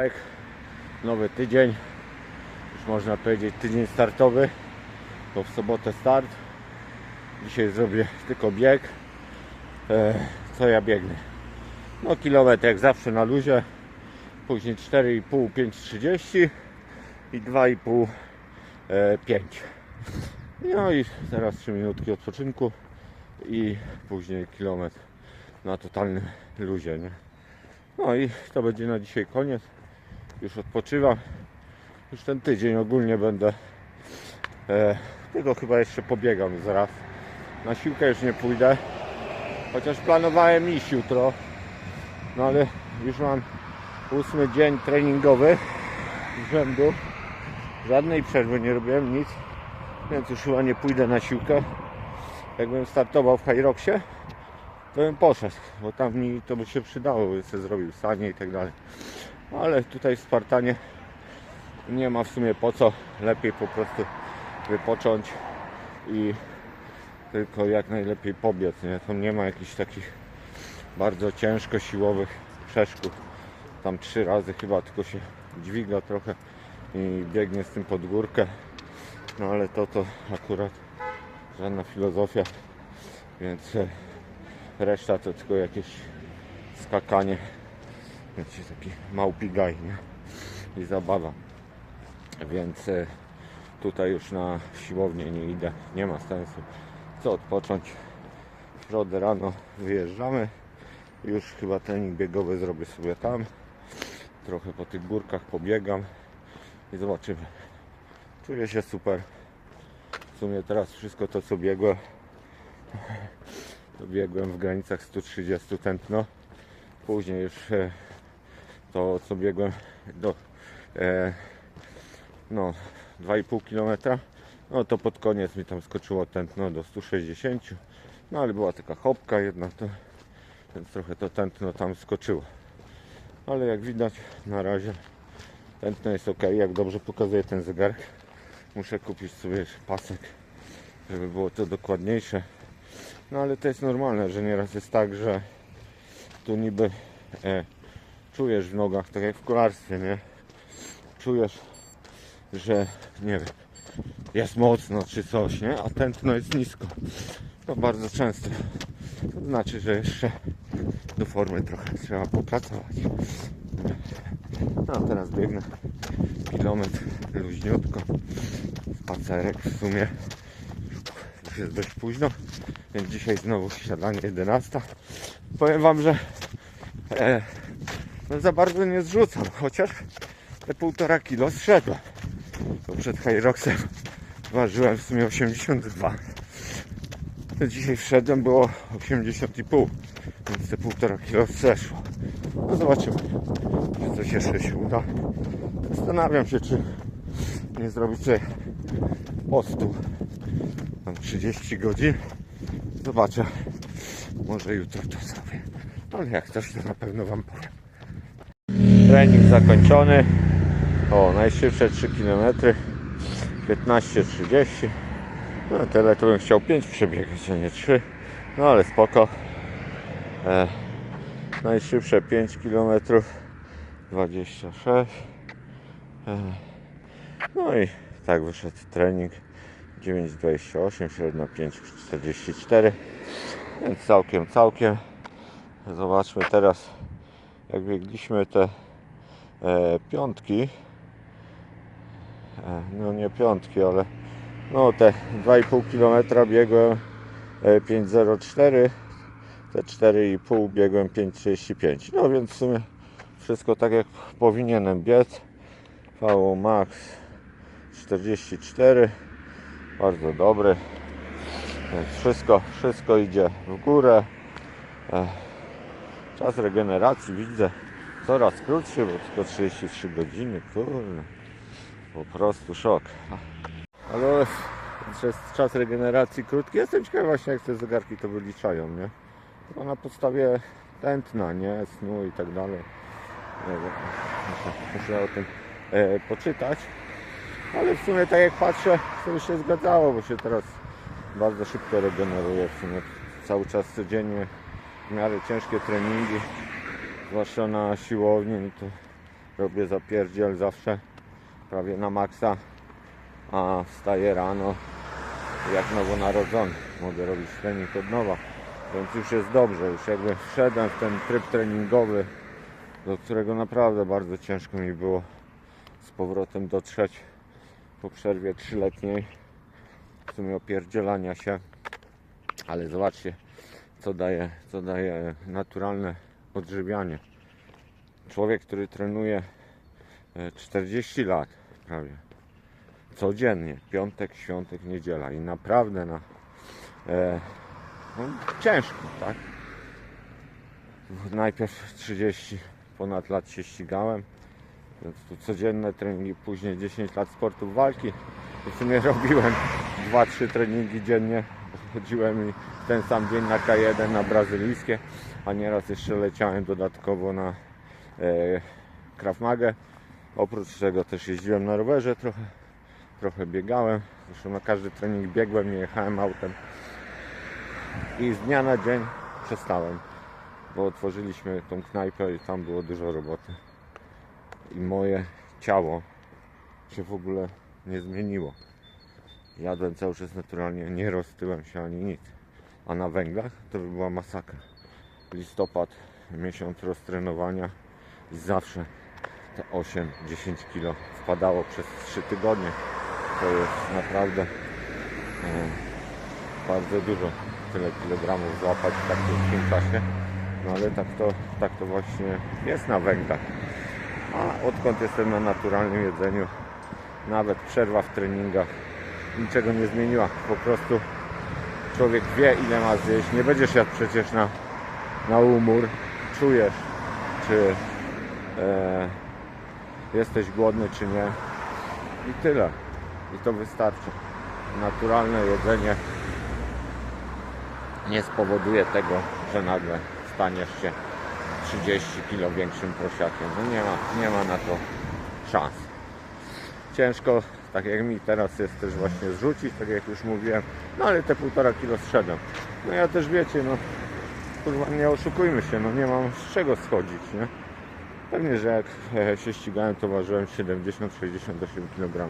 poniedziałek, nowy tydzień, już można powiedzieć tydzień startowy, bo w sobotę start. Dzisiaj zrobię tylko bieg. E, co ja biegnę? No kilometr jak zawsze na luzie, później 4,5, 5,30 i 2,5, e, 5. No i teraz 3 minutki odpoczynku i później kilometr na totalnym luzie, nie? No i to będzie na dzisiaj koniec. Już odpoczywam. Już ten tydzień ogólnie będę. E, tylko chyba jeszcze pobiegam zaraz. Na siłkę już nie pójdę. Chociaż planowałem iść jutro. No ale już mam ósmy dzień treningowy z rzędu. Żadnej przerwy nie robiłem, nic. Więc już chyba nie pójdę na siłkę. Jakbym startował w Hyroxie, to bym poszedł, bo tam mi to by się przydało, by sobie zrobił sanie i tak dalej. Ale tutaj w Spartanie nie ma w sumie po co. Lepiej po prostu wypocząć i tylko jak najlepiej pobiec. Nie? Tam nie ma jakichś takich bardzo ciężko siłowych przeszkód. Tam trzy razy chyba tylko się dźwiga trochę i biegnie z tym pod górkę. No ale to to akurat żadna filozofia, więc e, reszta to tylko jakieś skakanie. Wiecie, taki małpi gaj, nie? I zabawa. Więc e, tutaj już na siłownię nie idę, nie ma sensu. Chcę odpocząć. W środę rano wyjeżdżamy. Już chyba trening biegowy zrobię sobie tam. Trochę po tych górkach pobiegam i zobaczymy. Czuję się super. W sumie teraz wszystko to co biegłem to biegłem w granicach 130 tętno. Później już e, to co biegłem do e, no 2,5 km. No to pod koniec mi tam skoczyło tętno do 160. No ale była taka hopka jedna to więc trochę to tętno tam skoczyło. Ale jak widać na razie tętno jest ok, jak dobrze pokazuje ten zegarek. Muszę kupić sobie pasek, żeby było to dokładniejsze. No ale to jest normalne, że nieraz jest tak, że tu niby e, czujesz w nogach, tak jak w kolarstwie, nie? Czujesz, że nie wiem, jest mocno czy coś, nie? A tętno jest nisko. To bardzo często. To znaczy, że jeszcze do formy trochę trzeba popracować. No a teraz biegnę kilometr luźniutko. Spacerek w sumie. Już jest dość późno, więc dzisiaj znowu śniadanie 11. Powiem Wam, że e, no za bardzo nie zrzucam, chociaż te półtora kilo zszedłem. Bo przed Hyroxem ważyłem w sumie 82. To dzisiaj wszedłem było 80,5, więc te półtora kilo zeszło. No zobaczymy, czy coś jeszcze się uda. Zastanawiam się, czy nie zrobić sobie postu tam 30 godzin. Zobaczę. Może jutro to zrobię. Ale jak coś, to na pewno Wam powiem. Trening zakończony. O, najszybsze 3 km. 15.30. No tyle to bym chciał 5 przebiegać, a nie 3. No ale spoko. E, najszybsze 5 km. 26. E, no i tak wyszedł trening. 9,28, średnia 5,44 więc całkiem, całkiem zobaczmy teraz jak biegliśmy te piątki. E, no nie piątki, ale no te 2,5 km biegłem e, 5,04 te 4,5 biegłem 5,35 no więc w sumie wszystko tak jak powinienem biec. VO Max 44 bardzo dobry. Więc wszystko, wszystko idzie w górę. E, Czas regeneracji widzę coraz krótszy, bo tylko 33 godziny. Kurde, po prostu szok. Ale przez czas regeneracji krótki. Jestem ciekaw właśnie jak te zegarki to wyliczają, nie? No na podstawie tętna, nie? Snu i tak dalej. Nie wiem. Muszę, o tym e, poczytać. Ale w sumie tak jak patrzę, to by się zgadzało, bo się teraz bardzo szybko regeneruje. W sumie cały czas codziennie w miarę ciężkie treningi, zwłaszcza na siłowni, no to robię zapierdziel zawsze prawie na maksa, a wstaję rano jak nowonarodzony. Mogę robić trening od nowa, więc już jest dobrze. Już jakby wszedłem w ten tryb treningowy, do którego naprawdę bardzo ciężko mi było z powrotem dotrzeć po przerwie trzyletniej w sumie opierdzielania się ale zobaczcie co daje, co daje naturalne odżywianie człowiek, który trenuje e, 40 lat prawie codziennie, piątek, świątek, niedziela i naprawdę na e, no, ciężko, tak? Najpierw 30 ponad lat się ścigałem, więc tu codzienne treningi, później 10 lat sportów walki. W sumie robiłem 2-3 treningi dziennie. Chodziłem i ten sam dzień na K1 na brazylijskie, a nieraz jeszcze leciałem dodatkowo na e, Krav Magę. Oprócz tego też jeździłem na rowerze trochę, trochę biegałem. Zresztą na każdy trening biegłem, nie jechałem autem. I z dnia na dzień przestałem, bo otworzyliśmy tą knajpę i tam było dużo roboty. I moje ciało się w ogóle nie zmieniło. Jadłem cały czas naturalnie, nie roztyłem się ani nic. A na węglach to by była masakra. Listopad, miesiąc roztrenowania i zawsze te 8-10 kilo wpadało przez 3 tygodnie. To jest naprawdę e, bardzo dużo tyle kilogramów złapać w tak krótkim czasie. No ale tak to, tak to właśnie jest na węglach. A odkąd jestem na naturalnym jedzeniu, nawet przerwa w treningach niczego nie zmieniła. Po prostu człowiek wie ile ma zjeść. Nie będziesz jadł przecież na, na umór. Czujesz, czy e, jesteś głodny, czy nie. I tyle. I to wystarczy. Naturalne jedzenie nie spowoduje tego, że nagle staniesz się 30 kg większym prosiakiem. No nie ma, nie ma na to szans. Ciężko, tak jak mi teraz jest też właśnie zrzucić, tak jak już mówiłem, no ale te półtora kilo zszedłem. No ja też wiecie, no kurwa nie oszukujmy się, no nie mam z czego schodzić, nie? Pewnie, że jak e, się ścigałem, to ważyłem 70-68 kg.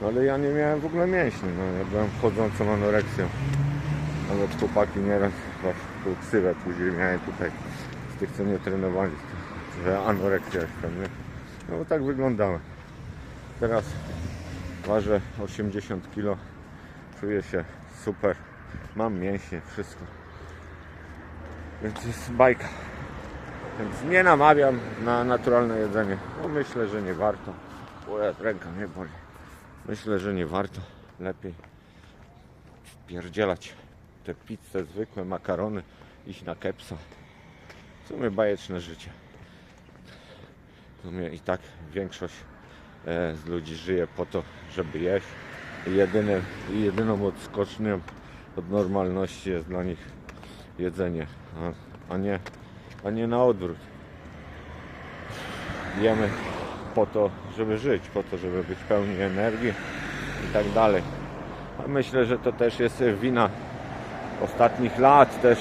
No ale ja nie miałem w ogóle mięśni, no ja byłem chodzącą anoreksją. Nawet chłopaki nieraz tą ksywę później miałem tutaj z tych co nie trenowali, że anoreksja jestem, nie? No bo tak wyglądałem. Teraz ważę 80 kg, czuję się super, mam mięśnie, wszystko. Więc jest bajka. Więc nie namawiam na naturalne jedzenie. Myślę, że nie warto. O, ja, ręka mnie boli. Myślę, że nie warto. Lepiej wpierdzielać te pizze, zwykłe makarony, iść na kepsa. W sumie bajeczne życie. W sumie i tak większość e, z ludzi żyje po to, żeby jeść. I jedyną odskocznią od normalności jest dla nich jedzenie, a, nie, a nie na odwrót. Jemy po to, żeby żyć, po to, żeby być pełni energii i tak dalej. Myślę, że to też jest wina ostatnich lat też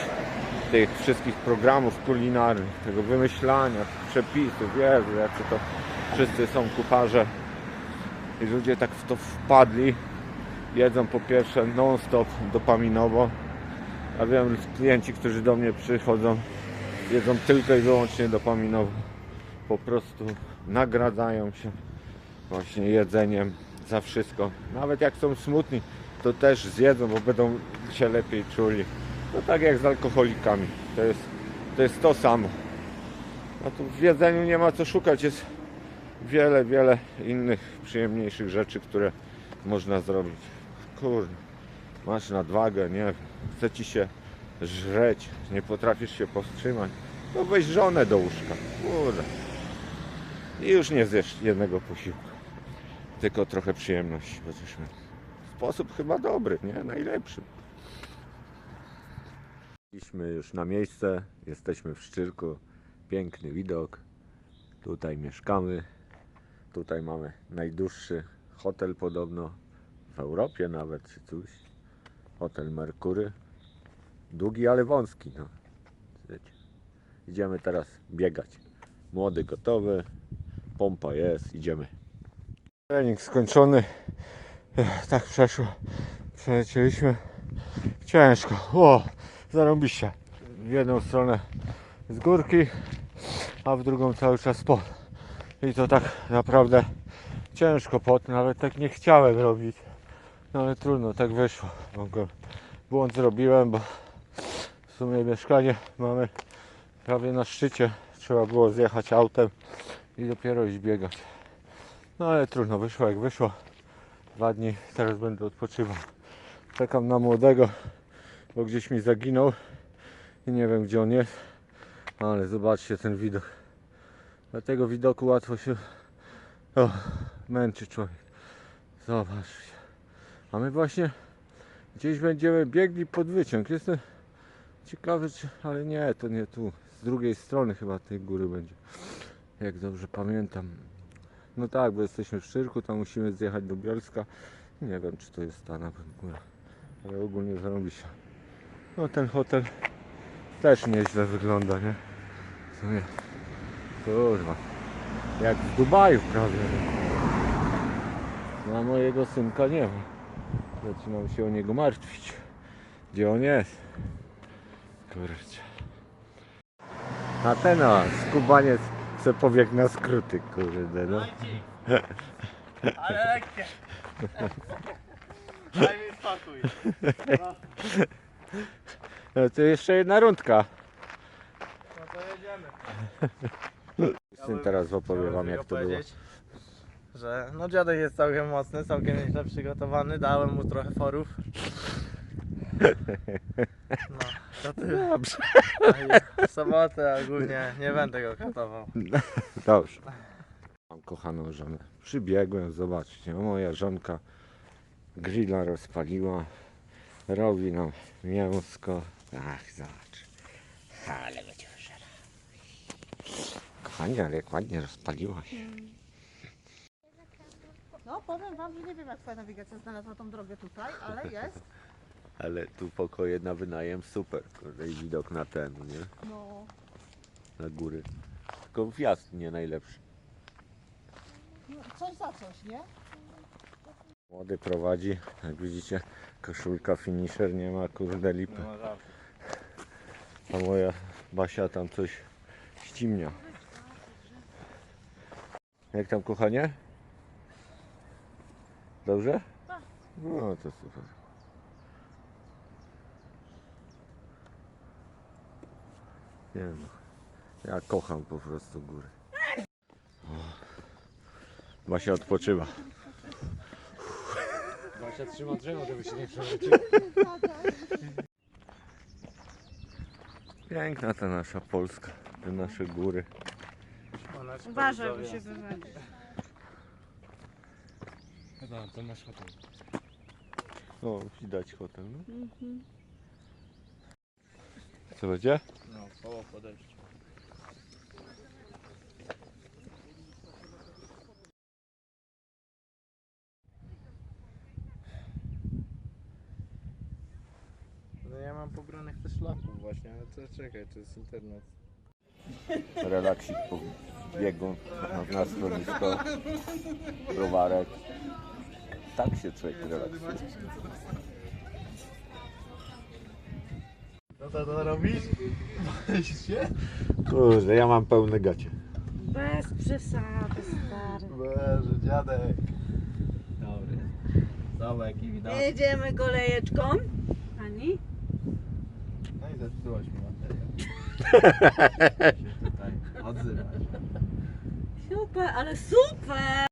tych wszystkich programów kulinarnych, tego wymyślania, tych przepisów, Jezu, jacy to wszyscy są kucharze i ludzie tak w to wpadli, jedzą po pierwsze non-stop dopaminowo, a wiem klienci, którzy do mnie przychodzą, jedzą tylko i wyłącznie dopaminowo, po prostu nagradzają się właśnie jedzeniem za wszystko, nawet jak są smutni, to też zjedzą, bo będą się lepiej czuli. No tak jak z alkoholikami. To jest to, jest to samo. A tu w jedzeniu nie ma co szukać. Jest wiele, wiele innych przyjemniejszych rzeczy, które można zrobić. Kurde, masz nadwagę, nie chce ci się żreć, nie potrafisz się powstrzymać. No weź żonę do łóżka. Kurde. I już nie zjesz jednego posiłku. Tylko trochę przyjemności będziesz sposób chyba dobry, nie? Najlepszy. Byliśmy już na miejsce, jesteśmy w Szczyrku. Piękny widok. Tutaj mieszkamy. Tutaj mamy najdłuższy hotel podobno w Europie nawet czy coś. Hotel Merkury. Długi, ale wąski. No. Idziemy teraz biegać. Młody gotowy, pompa jest, idziemy. Trening skończony. Tak przeszło. Przelecieliśmy. Ciężko. O, zarąbiście. W jedną stronę z górki, a w drugą cały czas pod. I to tak naprawdę ciężko pod, nawet tak nie chciałem robić. No ale trudno, tak wyszło. Błąd zrobiłem, bo w sumie mieszkanie mamy prawie na szczycie. Trzeba było zjechać autem i dopiero iść biegać. No ale trudno, wyszło jak wyszło. Dwa dni, teraz będę odpoczywał. Czekam na młodego, bo gdzieś mi zaginął i nie wiem gdzie on jest. Ale zobaczcie ten widok. Na tego widoku łatwo się o, męczy człowiek. Zobaczcie. A my właśnie gdzieś będziemy biegli pod wyciąg. Jestem ciekawy, czy... ale nie, to nie tu. Z drugiej strony chyba tej góry będzie. Jak dobrze pamiętam. No tak, bo jesteśmy w Szczyrku, tam musimy zjechać do Bielska. Nie wiem, czy to jest ta nawet góra. Ale ogólnie zarobi się. No ten hotel też nieźle wygląda, nie? W sumie. Kurwa. Jak w Dubaju prawie. No a mojego synka nie ma. Zaczynam się o niego martwić. Gdzie on jest? Kurczę. A ten o, skubaniec se pobiegł na skróty, kurde no. Ale lekkie. Daj mi spokój. no to jeszcze jedna rundka. No to jedziemy. Syn teraz opowie wam jak to było. Że no dziadek jest całkiem mocny, całkiem nieźle przygotowany, dałem mu trochę forów. No, to tyle. Dobrze. A W sobotę ogólnie nie będę go katował. Dobrze. Mam kochaną żonę. Przybiegłem, zobaczcie, moja żonka grilla rozpaliła. Robi nam mięsko. Ach, zobacz. Ale będzie wyżera. Kochanie, ale jak ładnie rozpaliłaś. No powiem wam, że nie wiem jak twoja nawigacja znalazła tą drogę tutaj, ale jest. Ale tu pokoje na wynajem super. Kurde, i widok na ten, nie? No Na góry. Tylko wjazd nie najlepszy. no, coś za coś, nie? Młody prowadzi, jak widzicie, koszulka finisher nie ma, kurde lipy. A moja Basia tam coś ścimnia. Jak tam kochanie? Dobrze? No to super. Nie no, ja kocham po prostu góry. O. Basia odpoczywa. Basia trzyma drzewo, żeby się nie przewrócił. Piękna ta nasza Polska, te nasze góry. Uważaj, bo się wywali. No, to masz hotel. O, widać hotel, no. Co będzie? No, koło po deszczu. No ja mam pobranych też szlaków właśnie, ale to czekaj, to jest internet. Relaksik po biegu na, na schronisko, browarek. Tak się człowiek relaksuje. No to to robisz? Boisz się? Kurde, ja mam pełne gacie. Bez przesady, stary. Boże, dziadek. Dobry. Zobacz jaki widok. Jedziemy kolejeczką. Ani? No i zepsułaś mi materiał. się tutaj odzywasz. Super, ale super!